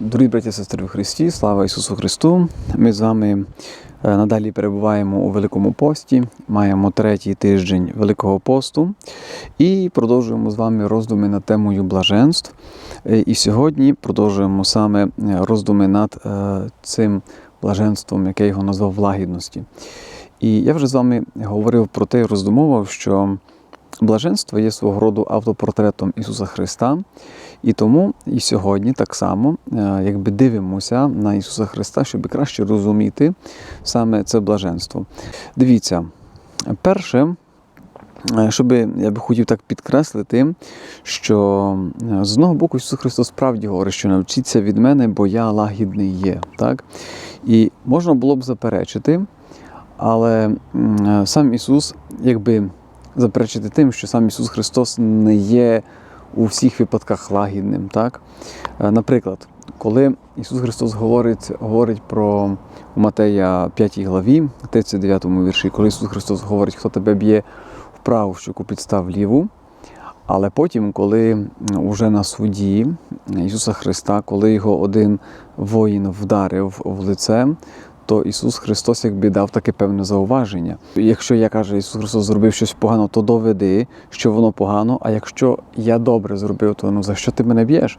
Дорогі браті і сестри в Христі, слава Ісусу Христу! Ми з вами е, надалі перебуваємо у Великому пості, маємо третій тиждень Великого посту і продовжуємо з вами роздуми над темою блаженств. Е, І сьогодні продовжуємо саме е, роздуми над цим блаженством, яке його назвав лагідності. І я вже з вами говорив про те роздумував, що блаженство є свого роду автопортретом Ісуса Христа. І тому і сьогодні так само е, якби дивимося на Ісуса Христа, щоб краще розуміти саме це блаженство. Дивіться, перше, е, щоб я би хотів так підкреслити, що е, з одного боку Ісус Христос справді говорить, що навчіться від мене, бо я лагідний є. Так? І можна було б заперечити, але сам Ісус, якби заперечити тим, що сам Ісус Христос не є у всіх випадках лагідним. Так? Е, Наприклад, коли Ісус Христос говорить, говорить про Матея 5 главі, 39 вірші, коли Ісус Христос говорить, хто тебе б'є в праву щоку підстав ліву. Але потім, коли вже на суді Ісуса Христа, коли його один воїн вдарив в лице, то Ісус Христос якби дав таке певне зауваження. Якщо я каже, Ісус Христос зробив щось погано, то доведи, що воно погано. А якщо я добре зробив, то ну за що ти мене б'єш?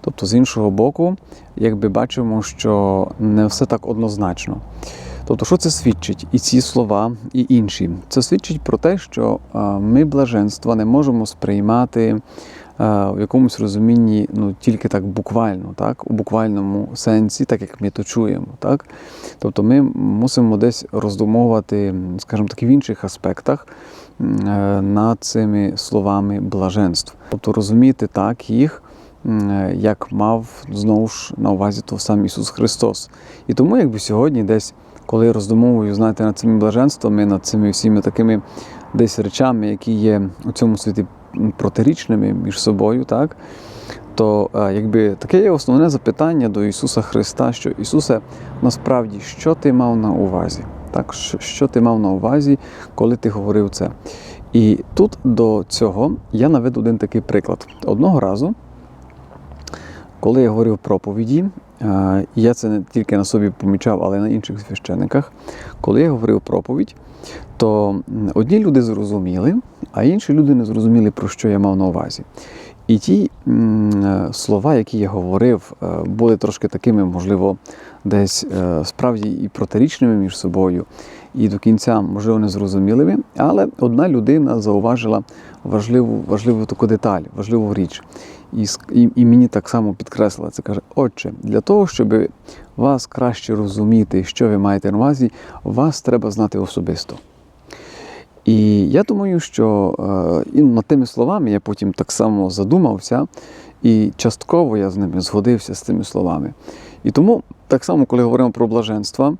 Тобто, з іншого боку, якби бачимо, що не все так однозначно. Тобто, що це свідчить? І ці слова, і інші. Це свідчить про те, що ми блаженства не можемо сприймати в якомусь розумінні ну, тільки так буквально, так? у буквальному сенсі, так як ми то чуємо. Так? Тобто ми мусимо десь роздумовувати, скажімо так, в інших аспектах е, над цими словами блаженств. Тобто розуміти так їх, е, як мав знову ж на увазі то сам Ісус Христос. І тому, якби сьогодні десь, коли я роздумовую, знаєте, над цими блаженствами, над цими всіми такими десь речами, які є у цьому світі протирічними між собою, так? То е, якби таке є основне запитання до Ісуса Христа, що Ісусе, насправді, що ти мав на увазі? Так, що, ти мав на увазі, коли ти говорив це? І тут до цього я наведу один такий приклад. Одного разу, коли я говорив проповіді, е, я це не тільки на собі помічав, але й на інших священиках, коли я говорив проповідь, то одні люди зрозуміли, а інші люди не зрозуміли, про що я мав на увазі. І ті слова, які я говорив, е, були трошки такими, можливо, десь е, справді і протирічними між собою, і до кінця, можливо, незрозумілими. Але одна людина зауважила важливу, важливу таку деталь, важливу річ. І, і, і мені так само підкреслила це. Каже: Отче, для того, щоб вас краще розуміти, що ви маєте на увазі, вас треба знати особисто. І я думаю, що е, і над тими словами я потім так само задумався, і частково я з ними згодився з цими словами. І тому, так само, коли говоримо про блаженства,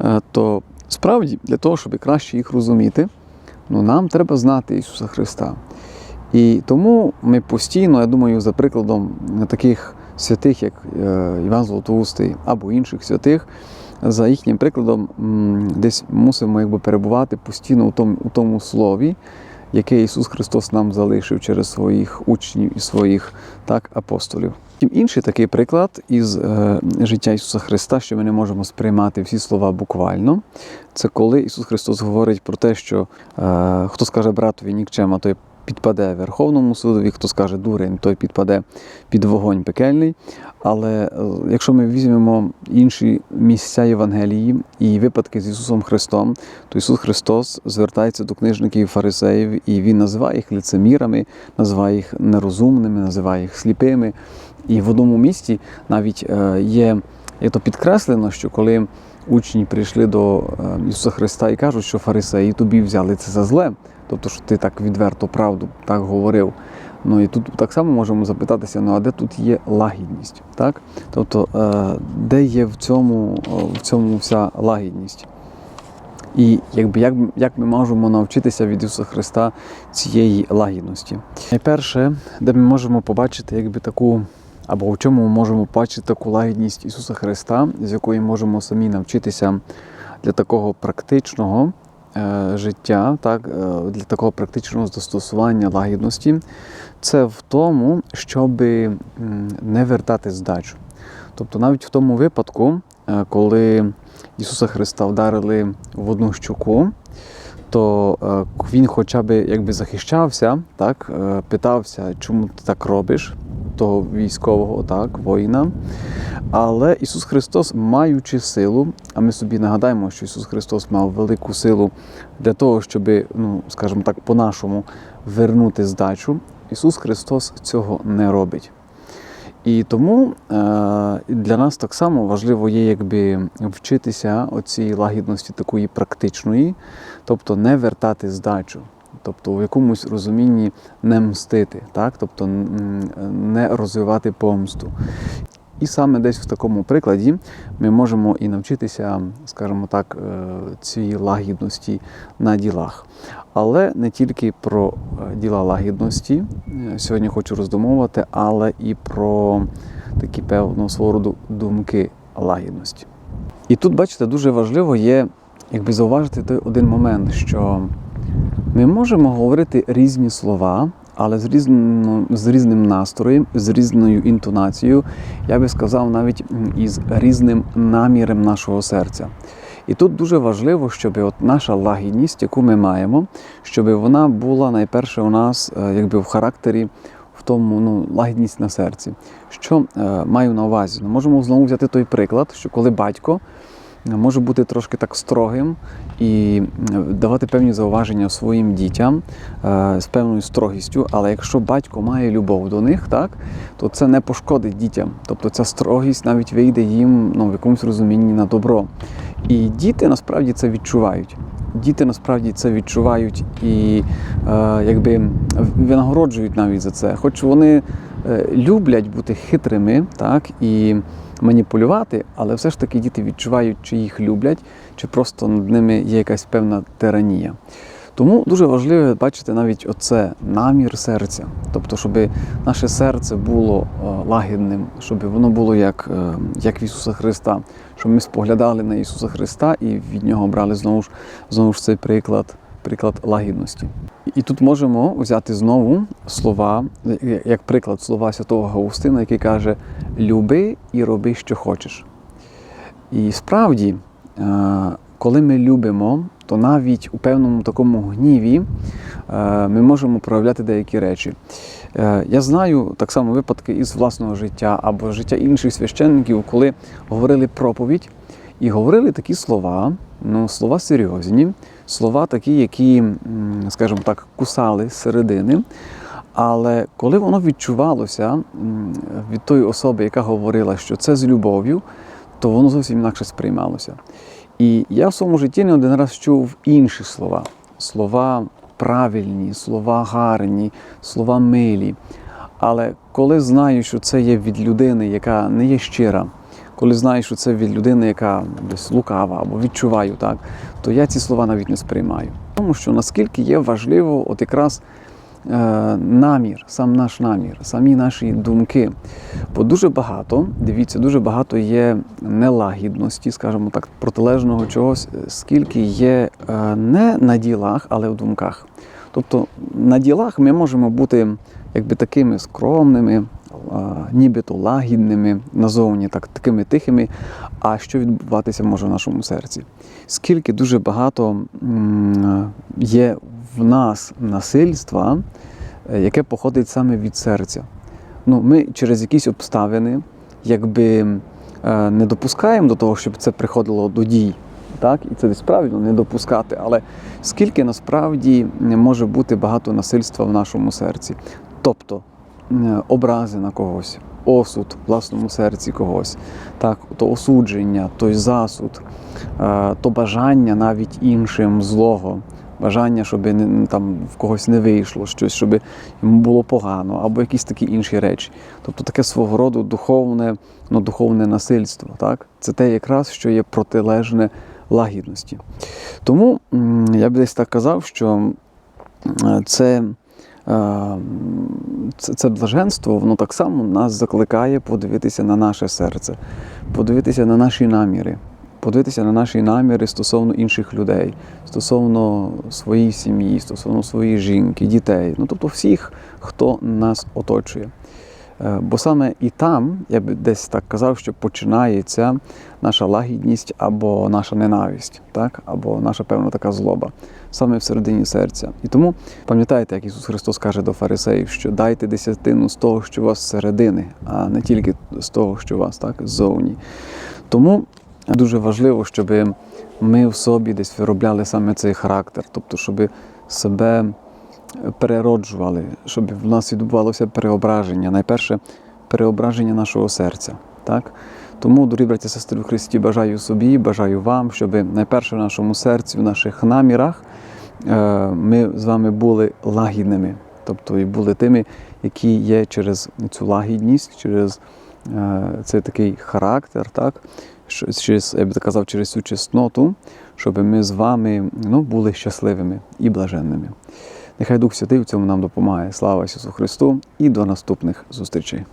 е, то справді для того, щоб краще їх розуміти, ну, нам треба знати Ісуса Христа. І тому ми постійно, я думаю, за прикладом таких святих, як е, Іван Золотоустий або інших святих, за їхнім прикладом десь мусимо якби перебувати постійно у тому, у тому слові, яке Ісус Христос нам залишив через своїх учнів і своїх так, апостолів. Інший такий приклад із е, життя Ісуса Христа, що ми не можемо сприймати всі слова буквально. Це коли Ісус Христос говорить про те, що е, хто скаже братові нікчема, той підпаде Верховному судові, хто скаже дурень, той підпаде під вогонь пекельний. Але е, якщо ми візьмемо інші місця Євангелії і випадки з Ісусом Христом, то Ісус Христос звертається до книжників і фарисеїв, і Він називає їх лицемірами, називає їх нерозумними, називає їх сліпими. І в одному місті навіть е, є є то підкреслено, що коли учні прийшли до е, Ісуса Христа і кажуть, що фарисеї тобі взяли це за зле, тобто, що ти так відверто правду так говорив. Ну і тут так само можемо запитатися: ну а де тут є лагідність? Так? Тобто, е, де є в цьому, е, в цьому вся лагідність? І якби як, як ми можемо навчитися від Ісуса Христа цієї лагідності? Найперше, де ми можемо побачити якби таку, або в чому ми можемо побачити таку лагідність Ісуса Христа, з якої можемо самі навчитися для такого практичного життя, так, е, для такого практичного застосування лагідності, це в тому, щоб не вертати здачу. Тобто навіть в тому випадку, е, коли Ісуса Христа вдарили в одну щуку, то е, він хоча б якби захищався, так, е, питався, чому ти так робиш, того військового, так, воїна. Але Ісус Христос, маючи силу, а ми собі нагадаємо, що Ісус Христос мав велику силу для того, щоб, ну, скажімо так, по-нашому вернути здачу, Ісус Христос цього не робить. І тому е, для нас так само важливо є якби вчитися оцій лагідності такої практичної, тобто не вертати здачу, тобто в якомусь розумінні не мстити, так? тобто не розвивати помсту. І саме десь в такому прикладі ми можемо і навчитися, скажімо так, е, цій лагідності на ділах. Але не тільки про е, діла лагідності е, сьогодні хочу роздумовувати, але і про такі певно свого роду думки лагідності. І тут, бачите, дуже важливо є якби зауважити той один момент, що ми можемо говорити різні слова, але з різно, з різним настроєм, з різною інтонацією, я би сказав, навіть із різним наміром нашого серця. І тут дуже важливо, щоб от наша лагідність, яку ми маємо, щоб вона була найперше у нас е, якби в характері, в тому ну, лагідність на серці. Що е, маю на увазі? Ну, можемо знову взяти той приклад, що коли батько може бути трошки так строгим і давати певні зауваження своїм дітям е, з певною строгістю. Але якщо батько має любов до них, так то це не пошкодить дітям. Тобто ця строгість навіть вийде їм ну, в якомусь розумінні на добро. І діти насправді це відчувають. Діти насправді це відчувають і е, якби винагороджують навіть за це. Хоч вони е, люблять бути хитрими, так і маніпулювати, але все ж таки діти відчувають, чи їх люблять, чи просто над ними є якась певна тиранія. Тому дуже важливо бачити навіть оце намір серця, тобто, щоб наше серце було е, лагідним, щоб воно було як, е, як в Ісуса Христа, щоб ми споглядали на Ісуса Христа і від Нього брали знову ж знову ж цей приклад, приклад лагідності. І тут можемо взяти знову слова, як приклад слова святого Гаустина, який каже: Люби і роби, що хочеш. І справді, е, коли ми любимо, то навіть у певному такому гніві е, ми можемо проявляти деякі речі. Е, Я знаю так само випадки із власного життя або життя інших священників, коли говорили проповідь і говорили такі слова, ну, слова серйозні, слова такі, які, скажімо так, кусали середини. Але коли воно відчувалося від тої особи, яка говорила, що це з любов'ю, то воно зовсім інакше сприймалося. І я в своєму житті не один раз чув інші слова. Слова правильні, слова гарні, слова милі. Але коли знаю, що це є від людини, яка не є щира, коли знаю, що це від людини, яка десь лукава або відчуваю так, то я ці слова навіть не сприймаю. Тому що наскільки є важливо, от якраз е, намір, сам наш намір, самі наші думки. Бо дуже багато, дивіться, дуже багато є нелагідності, скажімо так, протилежного чогось, скільки є е, не на ділах, але в думках. Тобто на ділах ми можемо бути якби такими скромними, нібито лагідними, назовні так, такими тихими. А що відбуватися може в нашому серці? Скільки дуже багато є в нас насильства, е, яке походить саме від серця. Ну, ми через якісь обставини якби е, не допускаємо до того, щоб це приходило до дій. Так, і це правильно не допускати. Але скільки насправді може бути багато насильства в нашому серці? Тобто образи на когось, осуд в власному серці когось, так, то осудження, той засуд, е, то бажання навіть іншим злого, бажання, щоб там, в когось не вийшло щось, щоб йому було погано, або якісь такі інші речі. Тобто таке свого роду духовне, ну, духовне насильство. Так? Це те якраз, що є протилежне лагідності. Тому я б десь так казав, що е, це. Е, Це, це блаженство, воно так само нас закликає подивитися на наше серце, подивитися на наші наміри, подивитися на наші наміри стосовно інших людей, стосовно своєї сім'ї, стосовно своєї жінки, дітей, ну тобто всіх, хто нас оточує. Е, Бо саме і там, я би десь так казав, що починається наша лагідність або наша ненависть, так? або наша певна така злоба, саме всередині серця. І тому пам'ятайте, як Ісус Христос каже до фарисеїв, що дайте десятину з того, що у вас зсередини, а не тільки з того, що у вас так ззовні. Тому дуже важливо, щоб ми в собі десь виробляли саме цей характер, тобто, щоб себе перероджували, щоб в нас відбувалося переображення. Найперше переображення нашого серця. Так? Тому, дорогі браті сестри в Христі, бажаю собі, бажаю вам, щоб найперше в нашому серці, в наших намірах е, ми з вами були лагідними, тобто і були тими, які є через цю лагідність, через е, цей такий характер, так? через, я так казав, через цю чесноту, щоб ми з вами ну, були щасливими і блаженними. Нехай Дух Святий в цьому нам допомагає. Слава Ісусу Христу і до наступних зустрічей.